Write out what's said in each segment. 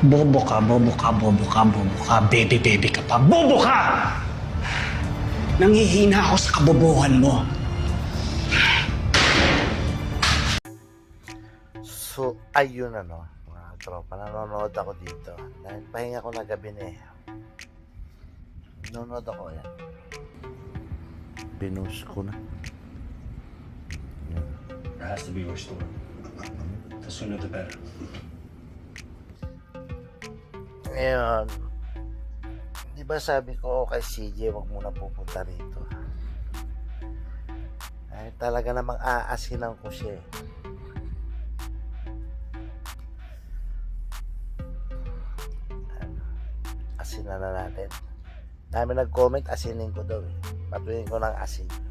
Bobo ka, bobo ka, bobo ka, bobo ka, baby, baby ka pa. Bobo ka! Nangihina ako sa kabobohan mo. So, ayun ano, mga tropa, nanonood ako dito. Dahil pahinga ko na gabi na eh. Nanonood ako yan. Binus ko na. Yan. It has to be restored. The sooner the better. Ngayon, di ba sabi ko kay CJ, wag muna pupunta rito. Ay, talaga namang aasinan ko siya eh. Ano, Asinan na natin. Dami nag-comment, asinin ko daw eh. Patuloy ko ng asin.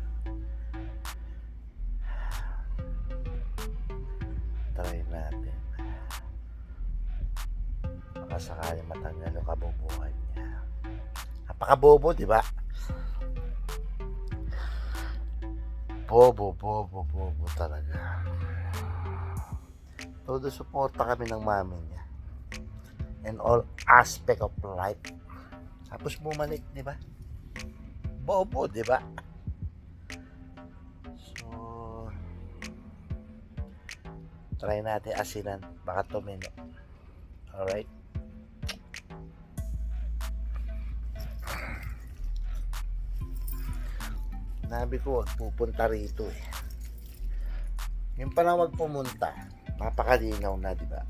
Baka sakali matanggal yung kabubuhan niya. Napakabobo, di ba? Bobo, bobo, bobo talaga. Todo suporta kami ng mami niya. In all aspect of life. Tapos bumalik, di ba? Bobo, di ba? So, try natin asinan. Baka tumino. Alright? Nabi ko wag pupunta rito eh. Yung pala wag pumunta, mapakalinaw na, di ba?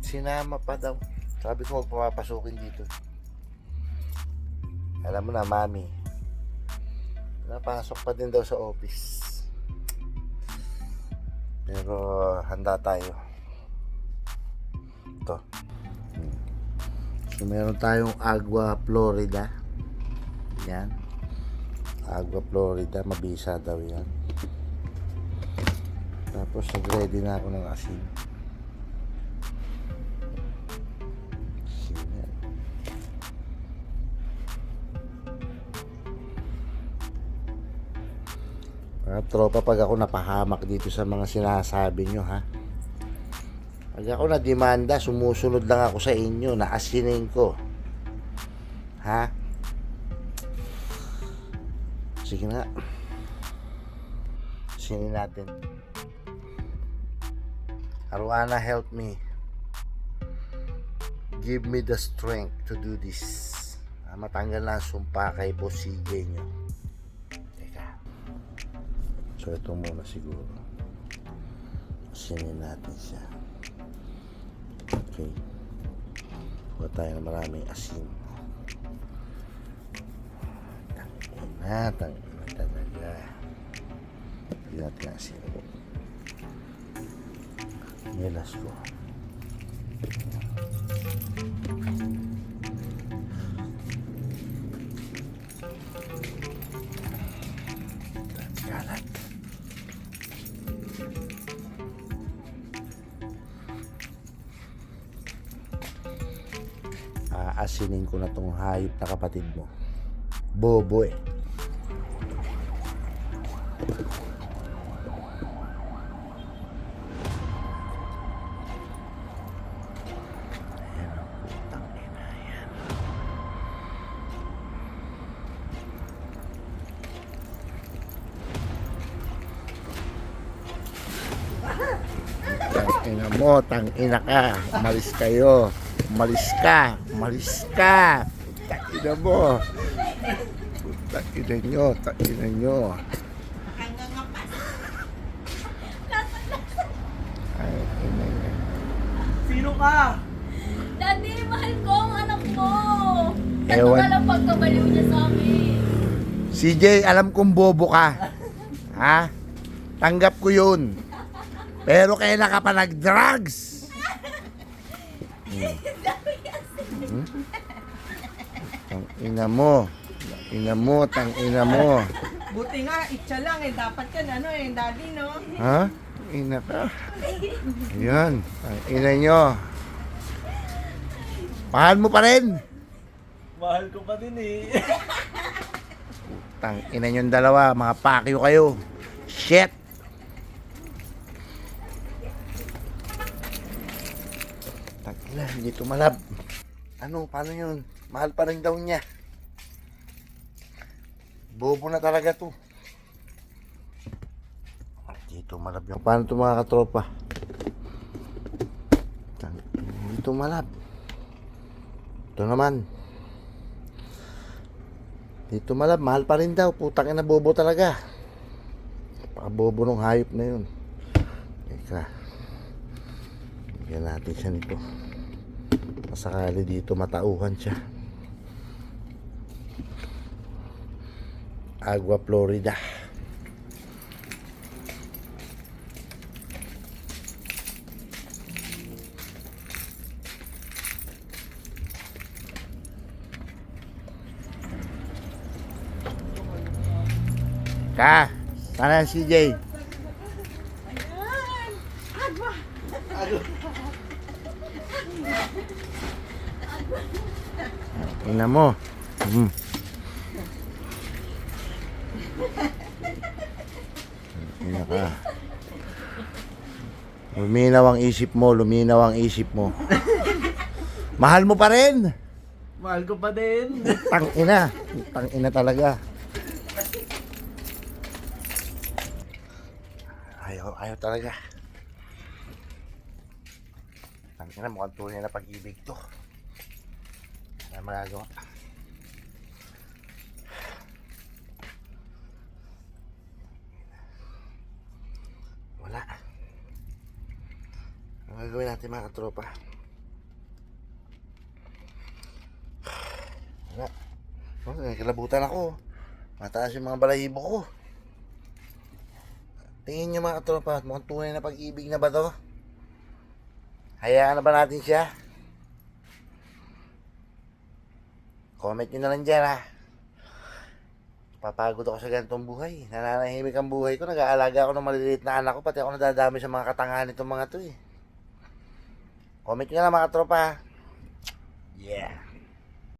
Sinama pa daw. Sabi ko wag papapasukin dito. Alam mo na, mami. Napasok pa din daw sa office. Pero handa tayo. Ito. Hmm. So meron tayong Agua Florida. Yan. Agua Florida, mabisa daw yan. Tapos nag-ready na ako ng asin. Asin. Mga tropa, pag ako napahamak dito sa mga sinasabi nyo, ha? Pag ako na demanda, sumusunod lang ako sa inyo, naasinin ko. Ha? Sige na. Sinin natin. Arwana, help me. Give me the strength to do this. Ah, matanggal na ang sumpa kay Boss CJ nyo. Teka. So, ito muna siguro. Sinin natin siya. Okay. Kuha tayo ng maraming asin. Na, tangina talaga. Pilat nga siya. Nilas ko. Kalat. Aasinin ko na tong hayop na kapatid mo. Bobo eh. Mo, tang ina ka. Umalis kayo. Umalis ka. Umalis ka. Tang ina mo. Tang ina nyo, tang ina nyo. Ay, ina nyo. Sino ka? Daddy, mahal ko ang anak mo. Tatlo Ewan. na lang pagkabaliw niya sa akin. CJ, alam kong bobo ka. Ha? Tanggap ko yun. Pero kailan ka pa nag-drugs? Hmm. Tang ina mo. Ina mo, tang ina mo. Buti nga, itcha lang eh. Dapat yan, ano eh, daddy, no? Ha? Ina ka. Ayan. Ang ina nyo. Mahal mo pa rin. Mahal ko pa din eh. Tang ina nyo dalawa. Mga pakyo kayo. Shit. Wala, hindi tumalab. Ano, paano yun? Mahal pa rin daw niya. Bobo na talaga to. Hindi tumalab yung... Paano to mga katropa? Hindi tumalab. Ito naman. Dito malab, mahal pa rin daw. Putang ina bobo talaga. Napakabobo nung hayop na yun. Teka. Bigyan natin siya nito. Masakali dito matauhan siya. Agua Florida. Ka, sana si CJ. Tingnan mo. Hmm. Tingnan ka. Luminaw ang isip mo, luminaw ang isip mo. Mahal mo pa rin. Mahal ko pa din. Tangina. Tangina talaga. Ayaw, ayaw talaga. Tangina, mukhang tunay na pag-ibig to. Ano magagawa? Wala. Ano gagawin natin mga katropa? Wala. Oh, nagkalabutan ako. Mataas yung mga balahibo ko. Tingin nyo mga katropa, mukhang tunay na pag-ibig na ba to? Hayaan na ba natin siya? Comment nyo na lang dyan ha. Papagod ako sa ganitong buhay. Nananahimik ang buhay ko. Nag-aalaga ako ng maliliit na anak ko. Pati ako nadadami sa mga katangahan nitong mga to eh. Comment nyo na lang mga tropa. Yeah.